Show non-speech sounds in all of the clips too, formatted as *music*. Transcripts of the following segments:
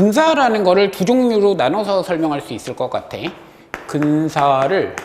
근사라는 거를 두 종류로 나눠서 설명할 수 있을 것 같아. 근사를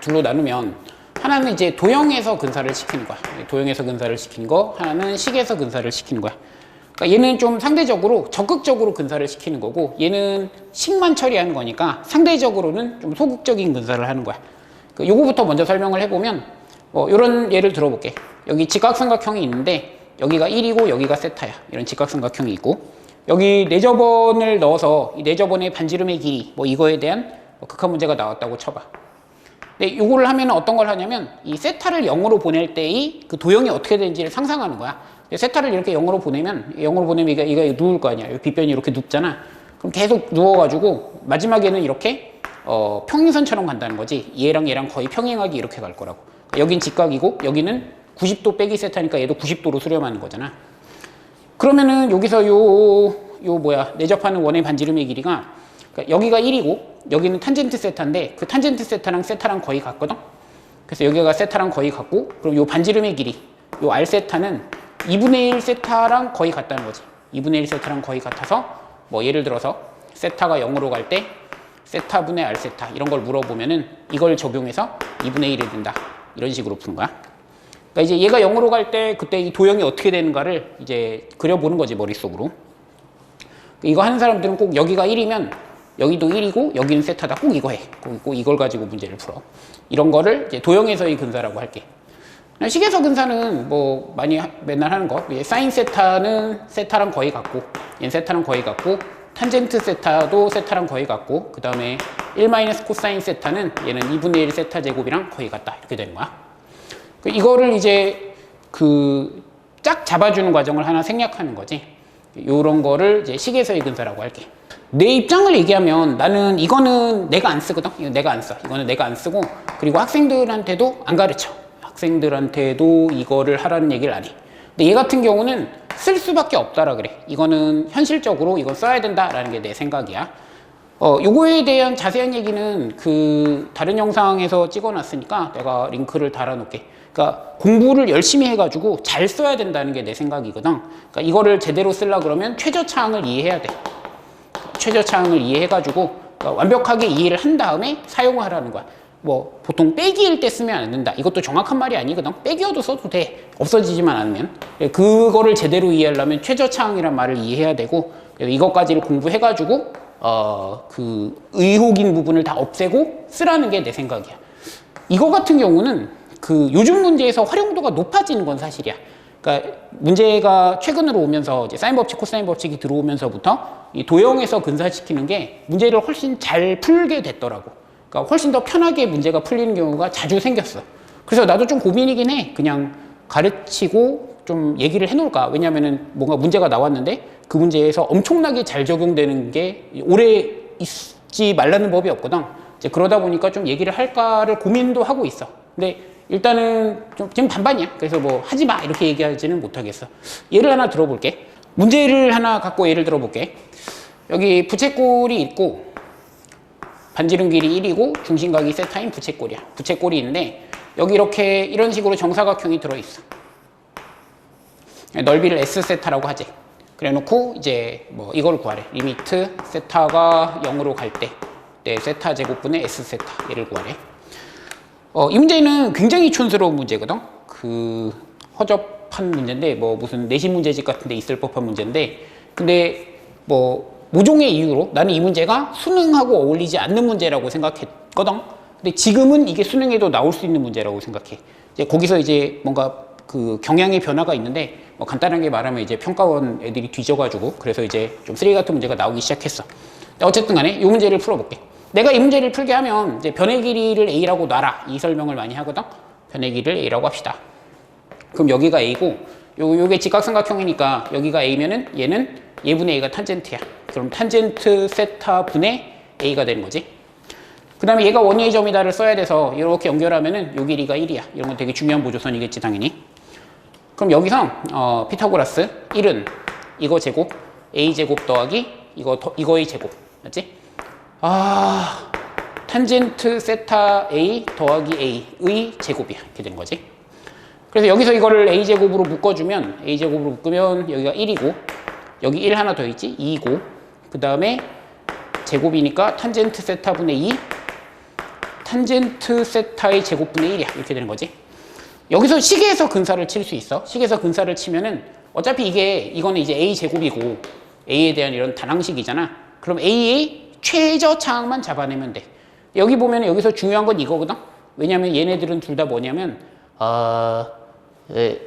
둘로 나누면 하나는 이제 도형에서 근사를 시키는 거야. 도형에서 근사를 시키는 거, 하나는 식에서 근사를 시키는 거야. 그러니까 얘는 좀 상대적으로 적극적으로 근사를 시키는 거고 얘는 식만 처리하는 거니까 상대적으로는 좀 소극적인 근사를 하는 거야. 그 요거부터 먼저 설명을 해보면 뭐 이런 예를 들어볼게. 여기 직각삼각형이 있는데 여기가 1이고 여기가 세타야. 이런 직각삼각형이 있고 여기 내저번을 넣어서 이 내저번의 반지름의 길이 뭐 이거에 대한 뭐 극한 문제가 나왔다고 쳐봐. 근데 이거를 하면 어떤 걸 하냐면 이 세타를 0으로 보낼 때의 그 도형이 어떻게 되는지를 상상하는 거야. 세타를 이렇게 0으로 보내면 0으로 보내면 이거, 이거 누울 거 아니야. 이 빗변이 이렇게 눕잖아. 그럼 계속 누워가지고 마지막에는 이렇게 어, 평행선처럼 간다는 거지. 얘랑 얘랑 거의 평행하게 이렇게 갈 거라고. 여긴 직각이고 여기는 90도 빼기 세타니까 얘도 90도로 수렴하는 거잖아. 그러면은 여기서 요, 요 뭐야, 내접하는 원의 반지름의 길이가 그러니까 여기가 1이고 여기는 탄젠트 세타인데 그 탄젠트 세타랑 세타랑 거의 같거든? 그래서 여기가 세타랑 거의 같고 그럼 요 반지름의 길이, 요 R 세타는 2분의 1 세타랑 거의 같다는 거지. 2분의 1 세타랑 거의 같아서 뭐 예를 들어서 세타가 0으로 갈 때 세타분의 R 세타 이런 걸 물어보면은 이걸 적용해서 2분의 1이 된다. 이런 식으로 푸는 거야. 그러니까 이제 얘가 0으로 갈 때 그때 이 도형이 어떻게 되는가를 이제 그려보는 거지 머릿속으로. 이거 하는 사람들은 꼭 여기가 1이면 여기도 1이고 여기는 세타다 꼭 이거 해. 꼭, 꼭 이걸 가지고 문제를 풀어. 이런 거를 이제 도형에서의 근사라고 할게. 식에서 근사는 뭐 많이 하- 맨날 하는 거. 얘 사인 세타는 세타랑 거의 같고, 얘는 세타랑 거의 같고, 탄젠트 세타도 세타랑 거의 같고, 그 다음에 1 마이너스 코사인 세타는 얘는 2분의 1 세타 제곱이랑 거의 같다. 이렇게 되는 거야. 그 이거를 이제 그짝 잡아주는 과정을 하나 생략하는 거지. 요런 거를 이제 식에서의 근사라고 할게. 내 입장을 얘기하면 나는 이거는 내가 안 쓰거든. 이거 내가 안 써. 이거는 내가 안 쓰고 그리고 학생들한테도 안 가르쳐. 학생들한테도 이거를 하라는 얘기를 안 해. 근데 얘 같은 경우는 쓸 수밖에 없다라 그래. 이거는 현실적으로 이거 써야 된다라는 게 내 생각이야. 어, 요거에 대한 자세한 얘기는 그 다른 영상에서 찍어놨으니까 내가 링크를 달아놓을게. 그러니까 공부를 열심히 해가지고 잘 써야 된다는 게 내 생각이거든. 그러니까 이거를 제대로 쓰려 그러면 최저차항을 이해해야 돼. 최저차항을 이해해가지고 그러니까 완벽하게 이해를 한 다음에 사용하라는 거야. 뭐 보통 빼기일 때 쓰면 안 된다. 이것도 정확한 말이 아니거든. 빼기여도 써도 돼. 없어지지만 않으면. 그거를 제대로 이해하려면 최저차항이란 말을 이해해야 되고 이것까지를 공부해가지고 어 그 의혹인 부분을 다 없애고 쓰라는 게 내 생각이야. 이거 같은 경우는 그 요즘 문제에서 활용도가 높아지는 건 사실이야. 그러니까 문제가 최근으로 오면서 이제 사인 법칙, 코사인 법칙이 들어오면서부터 이 도형에서 근사시키는 게 문제를 훨씬 잘 풀게 됐더라고. 그러니까 훨씬 더 편하게 문제가 풀리는 경우가 자주 생겼어. 그래서 나도 좀 고민이긴 해. 그냥 가르치고 좀 얘기를 해놓을까. 왜냐면은 뭔가 문제가 나왔는데 그 문제에서 엄청나게 잘 적용되는 게 오래 있지 말라는 법이 없거든. 이제 그러다 보니까 좀 얘기를 할까를 고민도 하고 있어. 근데 일단은 좀 지금 반반이야. 그래서 뭐 하지 마 이렇게 얘기하지는 못하겠어. 예를 하나 들어볼게. 문제를 하나 갖고 예를 들어볼게. 여기 부채꼴이 있고 반지름 길이 1이고 중심각이 세타인 부채꼴이야. 부채꼴이 있는데 여기 이렇게 이런 식으로 정사각형이 들어있어. 넓이를 S 세타라고 하지. 그래 놓고 이제 뭐 이걸 구하래. 리미트 세타가 0으로 갈 때, 네, 세타 제곱분의 S 세타 얘를 구하래. 어, 이 문제는 굉장히 촌스러운 문제거든. 그 허접한 문제인데 뭐 무슨 내신 문제집 같은 데 있을 법한 문제인데 근데 뭐 모종의 이유로 나는 이 문제가 수능하고 어울리지 않는 문제라고 생각했거든. 근데 지금은 이게 수능에도 나올 수 있는 문제라고 생각해. 이제 거기서 이제 뭔가 그 경향의 변화가 있는데 뭐 간단하게 말하면 이제 평가원 애들이 뒤져가지고 그래서 이제 좀 쓰레기 같은 문제가 나오기 시작했어. 어쨌든 간에 이 문제를 풀어볼게. 내가 이 문제를 풀게 하면 이제 변의 길이를 A라고 놔라. 이 설명을 많이 하거든. 변의 길이를 A라고 합시다. 그럼 여기가 A고 요, 요게 직각삼각형이니까 여기가 A면은 얘는 얘분의 A가 탄젠트야. 그럼 탄젠트 세타 분의 A가 되는 거지. 그 다음에 얘가 원위의 점이다를 써야 돼서 이렇게 연결하면은 요 길이가 1이야. 이런 건 되게 중요한 보조선이겠지, 당연히. 그럼 여기서 어, 피타고라스 1은 이거 제곱 a 제곱 더하기 이거 더, 이거의 제곱 맞지? 아 탄젠트 세타 a 더하기 a의 제곱이야 이렇게 되는 거지. 그래서 여기서 이거를 a 제곱으로 묶어주면 a 제곱으로 묶으면 여기가 1이고 여기 1 하나 더 있지? 2이고. 그 다음에 제곱이니까 탄젠트 세타분의 2 탄젠트 세타의 제곱분의 1이야. 이렇게 되는 거지. 여기서 식에서 근사를 칠 수 있어. 식에서 근사를 치면은 어차피 이게 이거는 이제 a 제곱이고 a에 대한 이런 단항식이잖아. 그럼 a의 최저차항만 잡아내면 돼 여기 보면 여기서 중요한 건 이거거든 왜냐면 얘네들은 둘 다 뭐냐면 어, 에,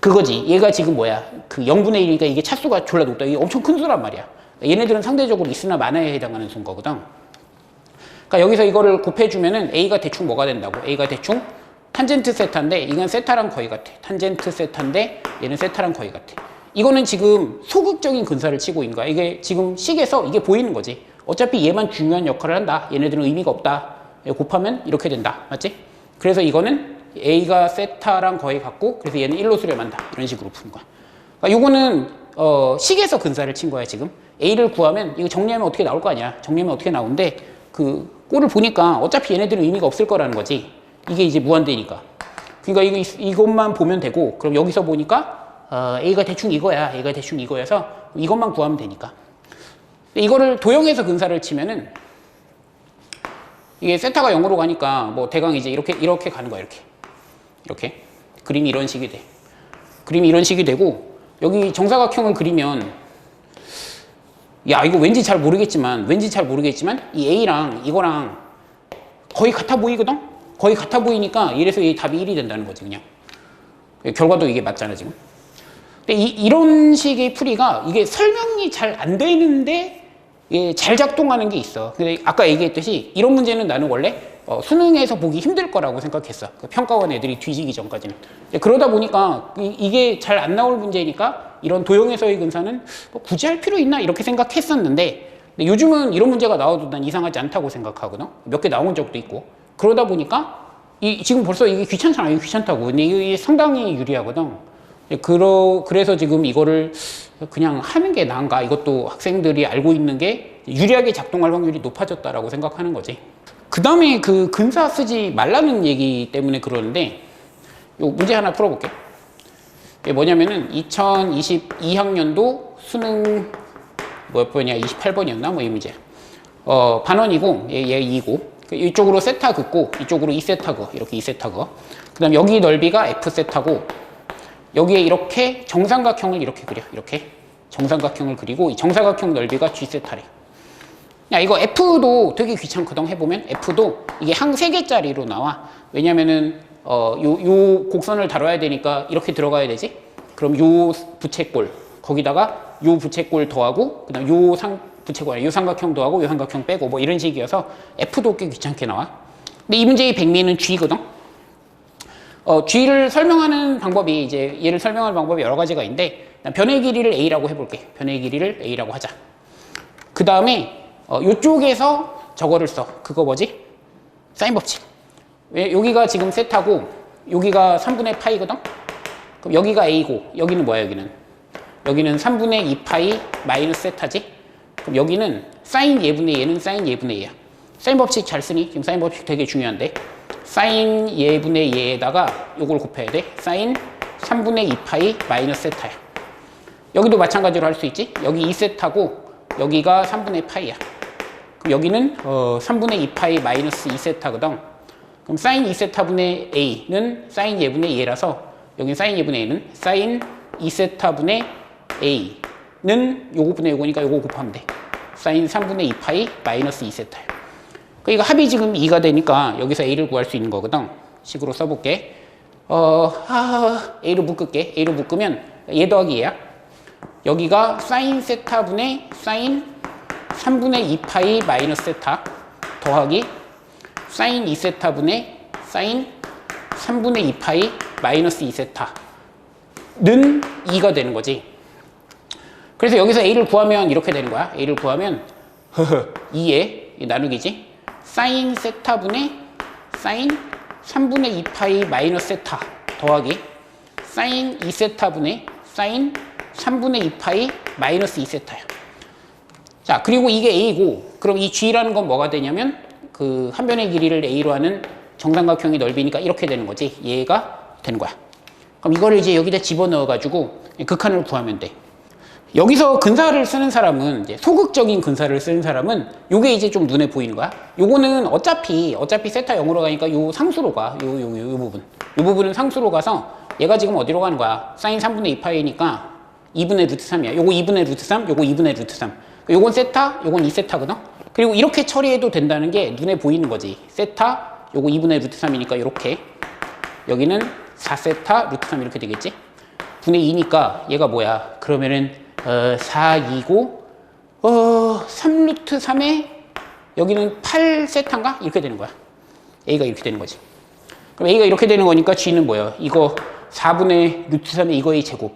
그거지 얘가 지금 뭐야 그 0분의 1이니까 이게 차수가 졸라 높다 이게 엄청 큰 수란 말이야 얘네들은 상대적으로 있으나 마나에 해당하는 수인 거거든 그러니까 여기서 이거를 곱해주면은 a가 대충 뭐가 된다고? a가 대충 탄젠트 세타인데 이건 세타랑 거의 같아. 탄젠트 세타인데 얘는 세타랑 거의 같아. 이거는 지금 소극적인 근사를 치고 있는 거야. 이게 지금 식에서 이게 보이는 거지. 어차피 얘만 중요한 역할을 한다. 얘네들은 의미가 없다. 곱하면 이렇게 된다. 맞지? 그래서 이거는 a가 세타랑 거의 같고 그래서 얘는 1로 수렴한다. 이런 식으로 푸는 거야. 그러니까 요거는 어, 식에서 근사를 친 거야 지금. a를 구하면 이거 정리하면 어떻게 나올 거 아니야. 정리하면 어떻게 나오는데 그 꼴을 보니까 어차피 얘네들은 의미가 없을 거라는 거지. 이게 이제 무한대니까. 그러니까 이거, 이것만 보면 되고, 그럼 여기서 보니까, 어, A가 대충 이거야. A가 대충 이거여서 이것만 구하면 되니까. 이거를 도형에서 근사를 치면은, 이게 세타가 0으로 가니까 뭐 대강 이제 이렇게, 이렇게 가는 거야. 이렇게. 이렇게. 그림이 이런 식이 돼. 그림이 이런 식이 되고, 여기 정사각형을 그리면, 야, 이거 왠지 잘 모르겠지만, 왠지 잘 모르겠지만, 이 A랑 이거랑 거의 같아 보이거든? 거의 같아 보이니까 이래서 이 답이 1이 된다는 거지, 그냥. 결과도 이게 맞잖아, 지금. 근데 이, 런 식의 풀이가 이게 설명이 잘 안 되는데 이게 잘 작동하는 게 있어. 근데 아까 얘기했듯이 이런 문제는 나는 원래 어, 수능에서 보기 힘들 거라고 생각했어. 그 평가원 애들이 뒤지기 전까지는. 그러다 보니까 이, 게 잘 안 나올 문제니까 이런 도형에서의 근사는 뭐 굳이 할 필요 있나 이렇게 생각했었는데 요즘은 이런 문제가 나와도 난 이상하지 않다고 생각하거든. 몇 개 나온 적도 있고. 그러다 보니까 이 지금 벌써 이게 귀찮잖아. 이게 귀찮다고. 근데 이게 상당히 유리하거든. 그러, 그래서 지금 이거를 그냥 하는 게 나은가? 이것도 학생들이 알고 있는 게 유리하게 작동할 확률이 높아졌다라고 생각하는 거지. 그 다음에 그 근사 쓰지 말라는 얘기 때문에 그러는데, 요 문제 하나 풀어볼게. 이게 뭐냐면은 2022학년도 수능 몇 번이야? 28번이었나? 뭐 이 문제. 어, 반원이고, 얘, 얘 2고. 이쪽으로 세타 긋고, 이쪽으로 2세타 그 이렇게 2세타 그그 다음 여기 넓이가 F세타고, 여기에 이렇게 정삼각형을 이렇게 그려. 이렇게. 정삼각형을 그리고 이 정사각형 넓이가 G세타래. 야, 이거 F도 되게 귀찮거든. 해보면. F도 이게 항 3개짜리로 나와. 왜냐면은, 어, 요, 요 곡선을 다뤄야 되니까 이렇게 들어가야 되지? 그럼 요 부채꼴. 거기다가 요 부채꼴 더하고, 그 다음 요 상, 부채꼴, 요 삼각형 더하고 요 삼각형 빼고 뭐 이런 식이어서 F도 꽤 귀찮게 나와. 근데 이 문제의 백미는 G거든? 어, G를 설명하는 방법이 이제 얘를 설명할 방법이 여러 가지가 있는데 변의 길이를 A라고 해볼게. 변의 길이를 A라고 하자. 그 다음에 어, 이쪽에서 저거를 써. 그거 뭐지? 사인 법칙. 왜 여기가 지금 세타고 여기가 3분의 파이거든? 그럼 여기가 A고 여기는 뭐야 여기는? 여기는 3분의 2파이 마이너스 세타지? 그럼 여기는 사인 예분의 얘는 사인 예분의 얘야. 사인 법칙 잘 쓰니? 지금 사인 법칙 되게 중요한데 사인 예분의 예에다가 요걸 곱해야 돼. 사인 3분의 2파이 마이너스 세타야. 여기도 마찬가지로 할 수 있지? 여기 2세타고 여기가 3분의 파이야. 그럼 여기는 어, 3분의 2파이 마이너스 2세타거든. 그럼 사인 2세타분의 a는 사인 예분의 예라서 여기 사인 예분의 a는 사인 2세타분의 a는 요거분의 요거니까 요거 곱하면 돼. 사인 3분의 2파이 마이너스 2세타야. 그러니까 합이 지금 2가 되니까 여기서 a를 구할 수 있는 거거든. 식으로 써볼게. 어, 아, a로 묶을게. a로 묶으면 얘 더하기 얘야. 여기가 사인 세타분의 사인 3분의 2파이 마이너스 세타 더하기 사인 2세타분의 사인 3분의 2파이 마이너스 2세타는 2가 되는 거지. 그래서 여기서 a를 구하면 이렇게 되는 거야. a를 구하면 *laughs* 2에 나누기지. 사인 세타분의 사인 3분의 2파이 마이너스 세타 더하기 사인 2세타분의 사인 3분의 2파이 마이너스 2세타야. 자, 그리고 이게 a고, 그럼 이 g라는 건 뭐가 되냐면 그 한 변의 길이를 a로 하는 정삼각형의 넓이니까 이렇게 되는 거지. 얘가 되는 거야. 그럼 이거를 이제 여기다 집어넣어 가지고 극한을 구하면 돼. 여기서 근사를 쓰는 사람은 이제 소극적인 근사를 쓰는 사람은 요게 이제 좀 눈에 보이는 거야. 요거는 어차피 어차피 세타 0으로 가니까 요 상수로 가. 요 요 요 부분. 요 부분은 상수로 가서 얘가 지금 어디로 가는 거야? 사인 3분의 2파이니까 2분의 루트 3이야. 요거 2분의 루트 3, 요거 2분의 루트 3. 요건 세타, 요건 2세타거든. 그리고 이렇게 처리해도 된다는 게 눈에 보이는 거지. 세타, 요거 2분의 루트 3이니까 이렇게. 여기는 4세타 루트 3 이렇게 되겠지? 분의 2니까 얘가 뭐야? 그러면은 어, 4, 2고 어, 3루트 3에 여기는 8세타인가? 이렇게 되는 거야. A가 이렇게 되는 거지. 그럼 A가 이렇게 되는 거니까 G는 뭐야? 이거 4분의 루트 3의 이거의 제곱.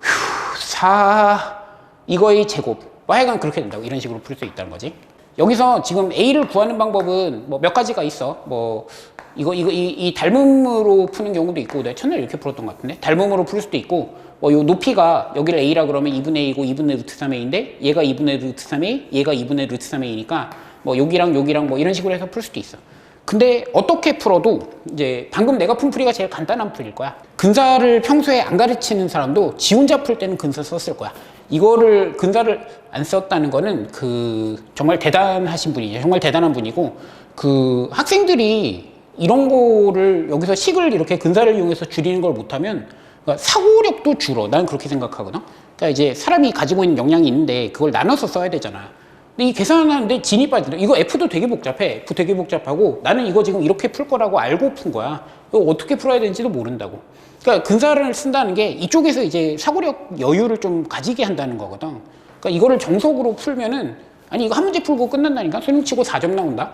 휴, 4 이거의 제곱. 뭐 하여간 그렇게 된다고. 이런 식으로 풀 수 있다는 거지. 여기서 지금 A를 구하는 방법은 뭐 몇 가지가 있어. 뭐 이거 이거 이, 이 닮음으로 푸는 경우도 있고 내가 첫날 이렇게 풀었던 것 같은데 닮음으로 풀 수도 있고 뭐 요 높이가 여기를 A라 그러면 2분의 A고 2분의 루트 3A인데 얘가 2분의 루트 3A 얘가 2분의 루트 3A니까 뭐 여기랑 여기랑 뭐 이런 식으로 해서 풀 수도 있어. 근데 어떻게 풀어도 이제 방금 내가 푼 풀이가 제일 간단한 풀일 거야. 근사를 평소에 안 가르치는 사람도 지 혼자 풀 때는 근사 썼을 거야. 이거를 근사를 안 썼다는 거는 그 정말 대단하신 분이죠. 정말 대단한 분이고 그 학생들이 이런 거를 여기서 식을 이렇게 근사를 이용해서 줄이는 걸 못하면 그러니까 사고력도 줄어. 난 그렇게 생각하거든. 그러니까 이제 사람이 가지고 있는 역량이 있는데 그걸 나눠서 써야 되잖아. 근데 이 계산하는데 진이 빠진다. 이거 F도 되게 복잡해. F 되게 복잡하고 나는 이거 지금 이렇게 풀 거라고 알고 푼 거야. 이거 어떻게 풀어야 되는지도 모른다고. 그러니까 근사를 쓴다는 게 이쪽에서 이제 사고력 여유를 좀 가지게 한다는 거거든. 그러니까 이거를 정석으로 풀면은 아니 이거 한 문제 풀고 끝난다니까. 수능 치고 4점 나온다.